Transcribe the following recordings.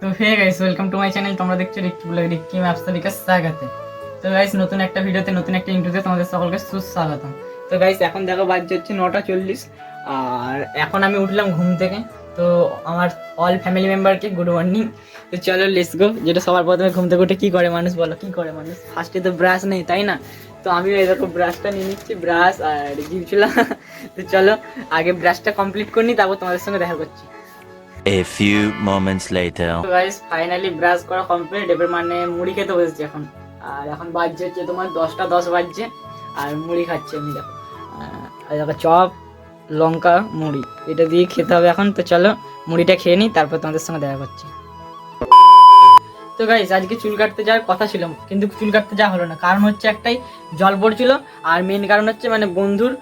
তো hey guys welcome to my channel তোমরা দেখছ রিক্কি ব্লগ রিক্কি ম্যাপস তালিকা স্বাগতে। তো গাইস নতুন একটা ভিডিওতে, নতুন একটা ইন্ট্রোতে তোমাদের সকলকে সুস্বাগতম। তো গাইস এখন দেখো বাজছে হচ্ছে নটা চল্লিশ, আর এখন আমি উঠলাম ঘুম থেকে। তো আমার অল ফ্যামিলি মেম্বারকে গুড মর্নিং তো চলো লেটস গো যেটা সবার প্রথমে ঘুম থেকে উঠে কী করে মানুষ, বলো, কী করে মানুষ? ফার্স্টে তো ব্রাশ নেই, তাই না? তো আমিও এরকম ব্রাশটা নিয়ে নিচ্ছি ব্রাশ আর জিভচুলা তো চলো, আগে ব্রাশটা কমপ্লিট করে নিই তারপর তোমাদের সঙ্গে দেখা করছি। A few moments later. Guys finally brush করা কমপ্লিট এবার মানে মুড়ি খেতে বসেছি এখন। আর এখন বাজছে হচ্ছে তোমার দশটা দশ বাজছে, আর মুড়ি খাচ্ছি আমি দেখো। আর দেখো চপ, লঙ্কা, মুড়ি, এটা দিয়ে খেতে হবে এখন। তো চলো, মুড়িটা খেয়ে নিই, তারপর তোমাদের সঙ্গে দেখা করছি। তো গাইস আজকে চুল কাটতে যাওয়ার কথা ছিল, কিন্তু চুল কাটতে যাওয়া হলো না। কারণ হচ্ছে একটাই, জল পড়ছিল, আর মেন কারণ হচ্ছে মানে বন্ধুর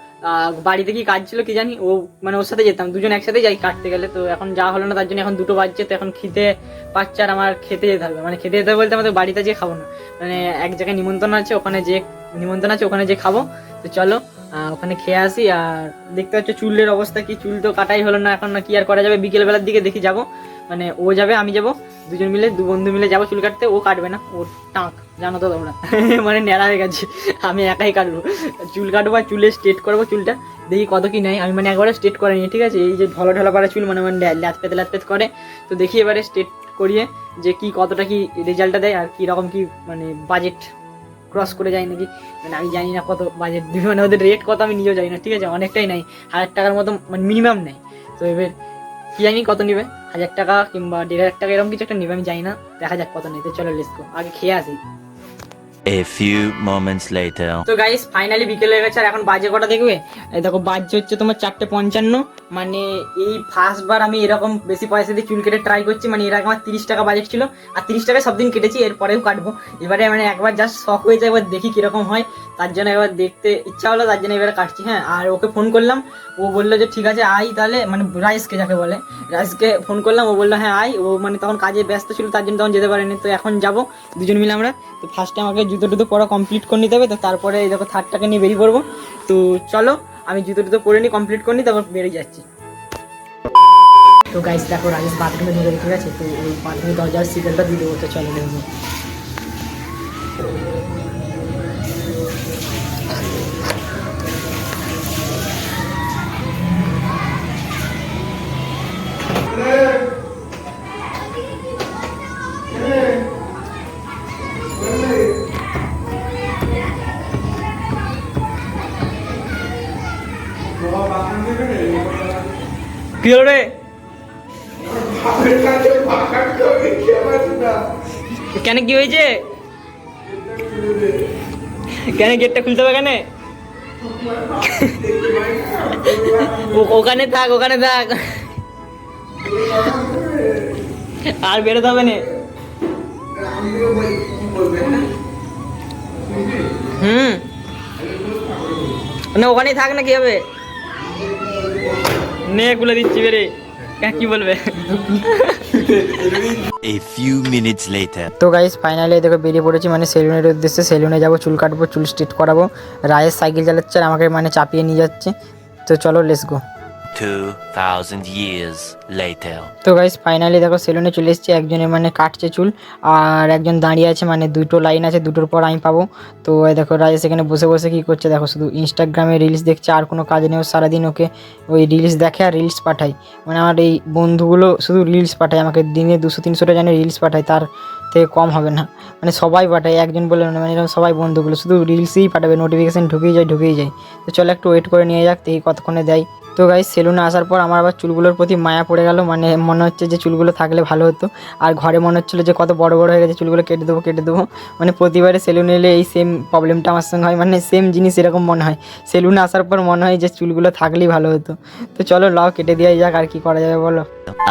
বাড়িতে কি কাজ ছিল কি জানি? ও মানে ওর সাথে যেতাম, দুজন একসাথে যাই কাটতে গেলে। তো এখন যা হলো না, তার জন্য এখন দুটো বাজছে, তো এখন খেতে আর আমার খেতে যেতে হবে। মানে খেতে যেতে বলতে আমাদের বাড়িতে যেয়ে খাব না। মানে এক জায়গায় নিমন্ত্রণ আছে, ওখানে যে নিমন্ত্রণ আছে, ওখানে যে খাব। তো চলো ওখানে খেয়ে আসি। আর দেখতে পাচ্ছ চুলের অবস্থা কি, চুল তো কাটাই হলো না, এখন না কি আর করা যাবে? বিকেলবেলার দিকে দেখি যাব। মানে ও যাবে, আমি যাব। দুজন মিলে, দু বন্ধু মিলে যাব চুল কাটতে, ও কাটবে না ও টাক, জানো তো তোমরা। মানে ন্যাড়া হয়ে গেছে, আমি একাই কাটবো। চুল কাটবো আর চুলে স্ট্রেট করব চুলটা, দেখি কত কি নেয়, আমি মানে একবারে স্ট্রেট করে নিই ঠিক আছে? এই যে ঢলা ঢলা পাড়া চুল মানে মানে ল্যাচ পেতে করে, তো দেখি এবারে স্ট্রেট করিয়ে যে কি কতটা কি রেজাল্টটা দেয় আর কি রকম কি মানে বাজেট ক্রস করে যায় নাকি মানে আমি জানি না কত বাজেট দিবে মানে ওদের রেট কত আমি নিজেও জানি না, ঠিক আছে? অনেকটাই নাই হাজার টাকার মতো মানে মিনিমাম নেই তো এবার কি জানি কত নিবে? হাজার টাকা কিংবা দেড় হাজার টাকা, এরকম কিছু একটা নিবে, আমি জানি না। দেখা যাক কত নিতে চলো লিস্ট আগে খেয়ে আসি। A few moments later. তো গাইস ফাইনালি বিকেল হয়ে গেছে আর এখন বাজে কটা দেখবে? এই দেখো বাজছে হচ্ছে তোমার চারটে পঞ্চান্ন। মানে এই ফার্স্ট বার আমি এরকম বেশি পয়সা দিয়ে চুল কেটে ট্রাই করছি মানে এর আগে আমার তিরিশ টাকা বাজেট ছিল। আর তিরিশ টাকায় সব দিন কেটেছি, এরপরেও কাটবো। এবারে মানে একবার জাস্ট শখ হয়ে যায়, এবার দেখি কীরকম হয়। তার জন্য এবার দেখতে ইচ্ছা হলো, তার জন্য এবারে কাটছি হ্যাঁ। আর ওকে ফোন করলাম, ও বলল যে, ঠিক আছে আই তাহলে। মানে রাইসকে যাকে বলে। রাইসকে ফোন করলাম, ও বলল হ্যাঁ আই ও মানে তখন কাজে ব্যস্ত ছিল, তার জন্য তখন যেতে পারেনি। তো এখন যাব, দুজন মিলে আমরা। তো ফার্স্টে আমাকে জুতো টুতো পরা কমপ্লিট করে নিতে হবে, তো তারপরে এই দেখো থার্ডটাকে নিয়ে বেরিয়ে পড়ব। তো চলো, আমি জুতো টুতো পরে নিই কমপ্লিট করে নিই, তারপর বেরিয়ে যাচ্ছি। তো গাইস দেখো রাজেশ বাথরুমে ঢুকে ঠিক আছে তো ওই বাথরুমে দরজার সিগন্যালটা দিয়ে দেবো, তো চলো দেখব কি রে। কেন কি হয়েছে? কেন গেটটা খুলতে হবে কেন ওখানে থাক ওখানে থাক। আর বেরোতে হবে না। হুম। না, ওখানেই থাক না, কি হবে? নে খুলে দিচ্ছি বেরে কি বলবে? A few minutes later. তো গাইস ফাইনালি দেখো বেরিয়ে পড়েছি মানে সেলুনের উদ্দেশ্যে। সেলুনে যাব চুল কাটবো চুল স্ট্রেট করাবো। রায়ের সাইকেল চালাচ্ছে আর আমাকে মানে চাপিয়ে নিয়ে যাচ্ছে। তো চলো লেস গো 2,000 years later. তো গাইস ফাইনালি দেখো সেলুনে চলে এসেছি। একজনের মানে কাটছে চুল আর একজন দাঁড়িয়ে আছে মানে দুটো লাইন আছে দুটোর পর আমি পাবো। তো দেখো রাজেশ এখানে বসে বসে কি করছে? দেখো শুধু ইনস্টাগ্রামে রিলস দেখছে আর কোনো কাজ নেই। সারাদিন ওকে ওই রিলস দেখে আর রিলস পাঠায়। মানে আমার এই বন্ধুগুলো শুধু রিলস পাঠায়। আমাকে দিনে দুশো তিনশোটা জানে রিলস পাঠায় তার থেকে কম হবে না। মানে সবাই পাঠায় একজন বলে না মানে এরকম সবাই বন্ধুগুলো। শুধু রিলসই পাঠাবে নোটিফিকেশান ঢুকেই যায় ঢুকেই যায়। তো চলো একটু ওয়েট করে নিয়ে যাক দেখি কতক্ষণে দেয়। তো গাই সেলুনে আসার পর আমার আবার চুলগুলোর প্রতি মায়া পড়ে গেল। মানে মনে হচ্ছে যে চুলগুলো থাকলে ভালো হতো। আর ঘরে মনে হচ্ছিল যে কত বড় বড় হয়ে গেছে, চুলগুলো কেটে দেবো কেটে দেবো। মানে প্রতিবারে সেলুনে এলে এই সেম প্রবলেমটা আমার সঙ্গে হয়। মানে সেম জিনিস এরকম মনে হয়। সেলুনে আসার পর মনে হয় যে চুলগুলো থাকলেই ভালো হতো। তো চলো, লাও, কেটে দেওয়াই যাক, আর কি করা যাবে বলো।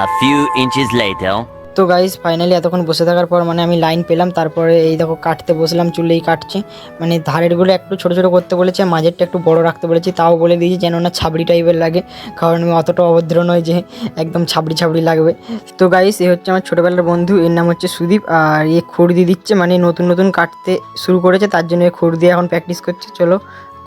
A few inches later. তো গাইস ফাইনালি এতক্ষণ বসে থাকার পর মানে আমি লাইন পেলাম, তারপরে এই দেখো কাটতে বসলাম, চুলেই কাটছে। মানে ধারেরগুলো একটু ছোট ছোট করতে বলেছে, মাঝেরটা একটু বড় রাখতে বলেছি, তাও বলে দিয়েছি যেন না ছাবড়ি টাইপের লাগে, কারণ আমি অতটা অভদ্র নয় যে একদম ছাবড়ি ছাবড়ি লাগবে। তো গাইস এ হচ্ছে আমার ছোটোবেলার বন্ধু, এর নাম হচ্ছে সুদীপ, আর এ খুর দিয়ে দিচ্ছে মানে নতুন নতুন কাটতে শুরু করেছে, তার জন্য এ খুর দিয়ে এখন প্র্যাকটিস করছে। চলো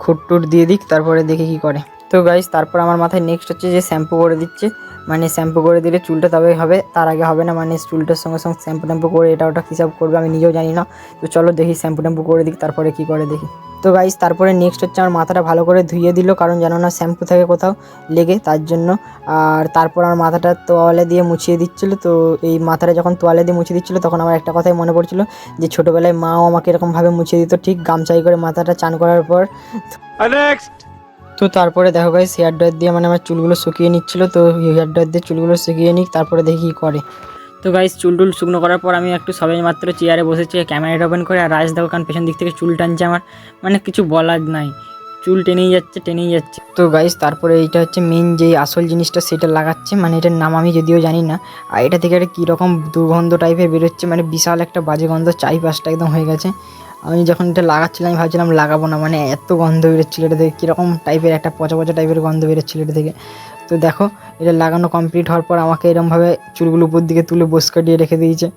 খুর টুর দিয়ে দিক, তারপরে দেখি কি করে। তো গাইস তারপর আমার মাথায় নেক্সট হচ্ছে যে শ্যাম্পু করে দিচ্ছে। মানে শ্যাম্পু করে দিলে চুলটা তবেই হবে, তার আগে হবে না মানে চুলটার সঙ্গে সঙ্গে শ্যাম্পু ট্যাম্পু করে এটা ওটা হিসাব করবে আমি নিজেও জানি না। তো চলো দেখি শ্যাম্পু ট্যাম্পু করে দিই তারপরে কী করে দেখি। তো গাইস তারপরে নেক্সট হচ্ছে আমার মাথাটা ভালো করে ধুয়ে দিল, কারণ যেন না শ্যাম্পু থাকে কোথাও লেগে, তার জন্য। আর তারপর আমার মাথাটা তোয়ালে দিয়ে মুছিয়ে দিচ্ছিল, তো এই মাথাটা যখন তোয়ালে দিয়ে মুছিয়ে দিচ্ছিল, তখন আমার একটা কথাই মনে পড়ছিল যে ছোটোবেলায় মাও আমাকে এরকমভাবে মুছিয়ে দিত, ঠিক গামছাই করে মাথাটা চান করার পর। তো তারপরে দেখো গাইস হেয়ার ড্রায়ার দিয়ে মানে আমার চুলগুলো শুকিয়ে নিচ্ছিল, তো হেয়ার ড্রায়ার দিয়ে চুলগুলো শুকিয়ে নিক, তারপরে দেখি কী করে। তো গাইস চুল টুল শুকনো করার পর আমি একটু সবাই মাত্র চেয়ারে বসেছি ক্যামেরাটা ওপেন করে, আর রাজ দেখো কারণ পেছন দিক থেকে চুল টানছে আমার মানে কিছু বলার নাই। চুল টেনেই যাচ্ছে টেনেই যাচ্ছে। তো গাইস তারপরে এইটা হচ্ছে মেন যে আসল জিনিসটা, সেটা লাগাচ্ছে মানে এটার নাম আমি যদিও জানি না, আর এটা থেকে একটা কীরকম দুর্গন্ধ টাইপের বেরোচ্ছে মানে বিশাল একটা বাজে গন্ধ, চারিপাশটা একদম হয়ে গেছে। আমি যখন এটা লাগাচ্ছিলাম, আমি ভাবছিলাম লাগাবো না মানে এত গন্ধ বেরোচ্ছিল এটা থেকে কীরকম টাইপের একটা পচা পচা টাইপের গন্ধ বেরোচ্ছিল এটা থেকে তো দেখো এটা লাগানো কমপ্লিট হওয়ার পর আমাকে এরমভাবে চুলগুলো উপর দিকে তুলে বস কাটিয়ে রেখে দিয়েছে।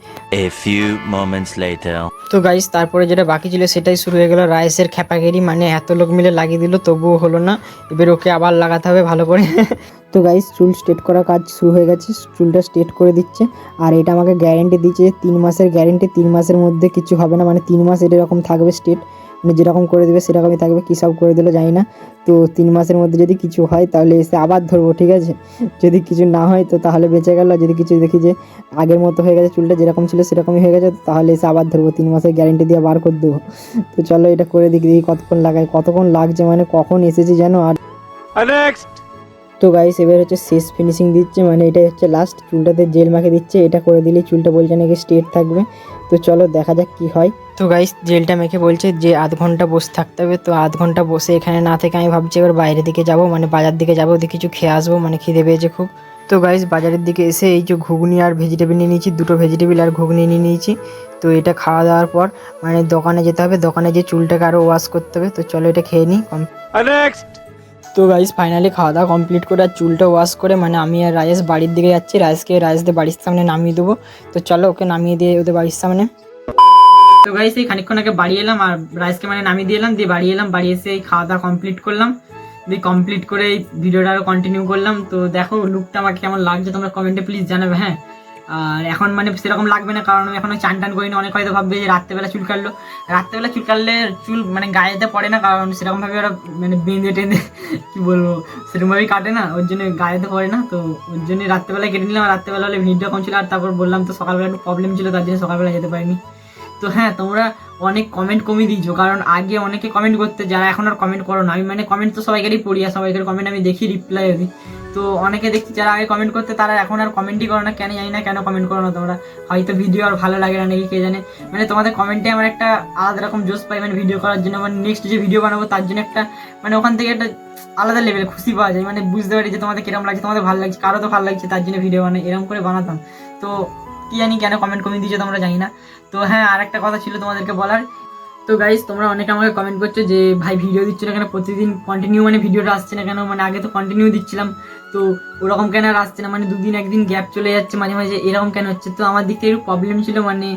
A few moments later. তো গাইস তারপরে যেটা বাকি ছিল সেটাই শুরু হয়ে গেল। রাইসের খ্যাপাগেরি মানে এত লোক মিলে লাগিয়ে দিল তবুও হলো না। এবার ওকে আবার লাগাতে হবে ভালো করে। তো গাইস চুল স্ট্রেট করার কাজ শুরু হয়ে গেছে। চুলটা স্ট্রেট করে দিচ্ছে। আর এটা আমাকে গ্যারেন্টি দিচ্ছে যে তিন মাসের গ্যারেন্টি তিন মাসের মধ্যে কিছু হবে না। মানে তিন মাস এটা এরকম থাকবে স্ট্রেট মানে যেরকম করে দেবে সেরকমই থাকবে, কী সব করে দিলো জানি না। তো তিন মাসের মধ্যে যদি কিছু হয় তাহলে এসে আবার ধরবো, ঠিক আছে? যদি কিছু না হয় তো তাহলে বেঁচে গেল যদি কিছু দেখি যে আগের মতো হয়ে গেছে চুলটা যেরকম ছিল সেরকমই হয়ে গেছে, তাহলে এসে আবার ধরবো, তিন মাসের গ্যারেন্টি দিয়ে বার করে দেবো। তো চলো এটা করে দেখি দেখি কতক্ষণ লাগায়, কতক্ষণ লাগছে মানে কখন এসেছি যেন আর তো গাইস এবার হচ্ছে শেষ ফিনিশিং দিচ্ছে মানে এটাই হচ্ছে লাস্ট চুলটাতে জেল মাখে দিচ্ছে, এটা করে দিলেই চুলটা বলছে নাকি স্ট্রেট থাকবে। তো চলো দেখা যাক কি হয়। তো গাইস জেলটা মেখে বলছে যে আধ ঘণ্টা বসে থাকতে হবে, তো আধ ঘণ্টা বসে এখানে না থেকে আমি ভাবছি এবার বাইরের দিকে যাব মানে বাজার দিকে যাব, ওদিকে কিছু খেয়ে আসব মানে খিদে পেয়েছে খুব। তো গাইস বাজারের দিকে এসে এই যে ঘুগনি আর ভেজিটেবিল নিয়ে নিয়েছি, দুটো ভেজিটেবিল আর ঘুগনি নিয়ে নিয়েছি। তো এটা খাওয়া দাওয়ার পর মানে দোকানে যেতে হবে, দোকানে যে চুলটাকে আরও ওয়াশ করতে হবে, তো চলো এটা খেয়ে নিই। কম তো গাইস ফাইনালি খাওয়া দাওয়া কমপ্লিট করে আর চুলটা ওয়াশ করে মানে আমি আর রাজেশ বাড়ির দিকে যাচ্ছি। রাজেশকে, রাজেশদের বাড়ির সামনে নামিয়ে দেবো। তো চলো ওকে নামিয়ে দিয়ে ওদের বাড়ির সামনে। তো গাইস এই খানিকক্ষণ আগে বাড়ি এলাম আর রাইসকে মানে নামিয়ে দিয়ে এলাম। দিয়ে বাড়ি এলাম, বাড়ি এসে এই খাওয়া দাওয়া কমপ্লিট করলাম। দিয়ে কমপ্লিট করে এই ভিডিওটা আরও কন্টিনিউ করলাম। তো দেখো লুকটা আমাকে কেমন লাগছে, তোমরা কমেন্টে প্লিজ জানাবে হ্যাঁ? আর এখন মানে সেরকম লাগবে না, কারণ আমি এখনও চান টান করিনি। অনেক হয়তো ভাববে যে রাত্রেবেলা চুল কাটলো। রাত্রেবেলা চুল কাটলে চুল মানে গায়েতে পড়ে না, কারণ সেরকমভাবে ওরা মানে বেঁধে টেঁধে, কী বলব সেরকমভাবেই কাটে না, ওর জন্য গায়েতে পড়ে না। তো ওর জন্য রাত্রেবেলা কেটে নিলাম রাত্রেবেলা হলে ভিড়টা কম ছিল, আর তারপর বললাম তো সকালবেলা একটু প্রবলেম ছিল, তার জন্য সকালবেলা যেতে পারিনি। তো হ্যাঁ তোমরা অনেক কমেন্ট কমিয়ে দিয়েছ, কারণ আগে অনেকে কমেন্ট করতে, যারা এখন আর কমেন্ট করো না, আমি মানে কমেন্ট তো সবাইকারই পড়ি, আর সবাইকার কমেন্ট আমি দেখি রিপ্লাই দিই তো অনেকে দেখছি যারা আগে কমেন্ট করতে, তারা এখন আর কমেন্টই করো না কেন জানি না কেন কমেন্ট করো না তোমরা? হয়তো ভিডিও আর ভালো লাগে না নাকি, কে জানে? মানে তোমাদের কমেন্টে আমার একটা আলাদা রকম জোশ পাই মানে ভিডিও করার জন্য। মানে নেক্সট যে ভিডিও বানাবো, তার জন্য একটা মানে ওখান থেকে একটা আলাদা লেভেলে খুশি পাওয়া যায়। মানে বুঝতে পারি যে তোমাদের কীরকম লাগছে, তোমাদের ভালো লাগছে, কারও তো ভালো লাগছে, তার জন্য ভিডিও বানাই এরকম করে বানাতাম। তো কি জানি কেন কমেন্ট কমিয়ে দিয়েছ তোমরা, জানি না। তো হ্যাঁ আর একটা কথা ছিল তোমাদেরকে বলার তো গাইজ তোমরা অনেকে আমাকে কমেন্ট করছ যে, ভাই ভিডিও দিচ্ছ না কেন? প্রতিদিন কন্টিনিউ মানে ভিডিওটা আসছে না কেন? মানে আগে তো কন্টিনিউ দিচ্ছিলাম। তো ওরকম কেন আর আসছে না? মানে দুদিন একদিন গ্যাপ চলে যাচ্ছে মাঝে মাঝে। এরকম কেন হচ্ছে? তো আমার দিক থেকে একটু প্রবলেম ছিল মানে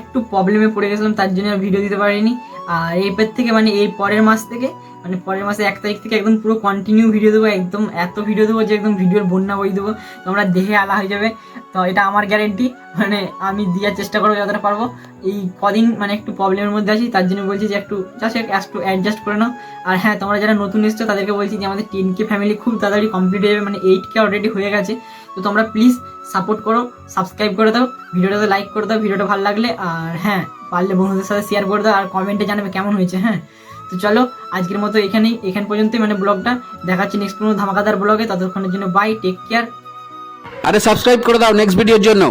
একটু প্রবলেমে পড়ে গেছিলাম, তার জন্য ভিডিও দিতে পারিনি। আর এরপর থেকে মানে এই পরের মাস থেকে মানে পরের মাসে এক তারিখ থেকে একদম পুরো কন্টিনিউ ভিডিও দেবো, একদম এত ভিডিও দেবো যে একদম ভিডিওর বন্যা বই দেবো, তোমরা দেখে আলা হয়ে যাবে। তো এটা আমার গ্যারেন্টি মানে আমি দেওয়ার চেষ্টা করব যতটা পারব। এই কদিন মানে একটু প্রবলেমের মধ্যে আছি, তার জন্য বলছি যে একটু জাস্ট একটু অ্যাডজাস্ট করে নাও। আর হ্যাঁ তোমরা যারা নতুন এসছো, তাদেরকে বলছি যে আমাদের টেন কে ফ্যামিলি খুব তাড়াতাড়ি কমপ্লিট হয়ে যাবে মানে এইট কে অলরেডি হয়ে গেছে। তো তোমরা প্লিজ সাপোর্ট করো সাবস্ক্রাইব করে দাও। ভিডিওটাতে লাইক করে দাও, ভিডিওটা ভালো লাগলে, আর হ্যাঁ পারলে বন্ধুদের সাথে শেয়ার করে দাও, আর কমেন্টে জানাবে কেমন হয়েছে হ্যাঁ। তো চলো, আজকের মতো এখানেই, এখান পর্যন্তই মানে ব্লগটা। দেখাচ্ছি নেক্সট কোনো ধামাকাদার ব্লগে, ততক্ষণের জন্য বাই টেক কেয়ার আরে সাবস্ক্রাইব করে দাও নেক্সট ভিডিওর জন্য।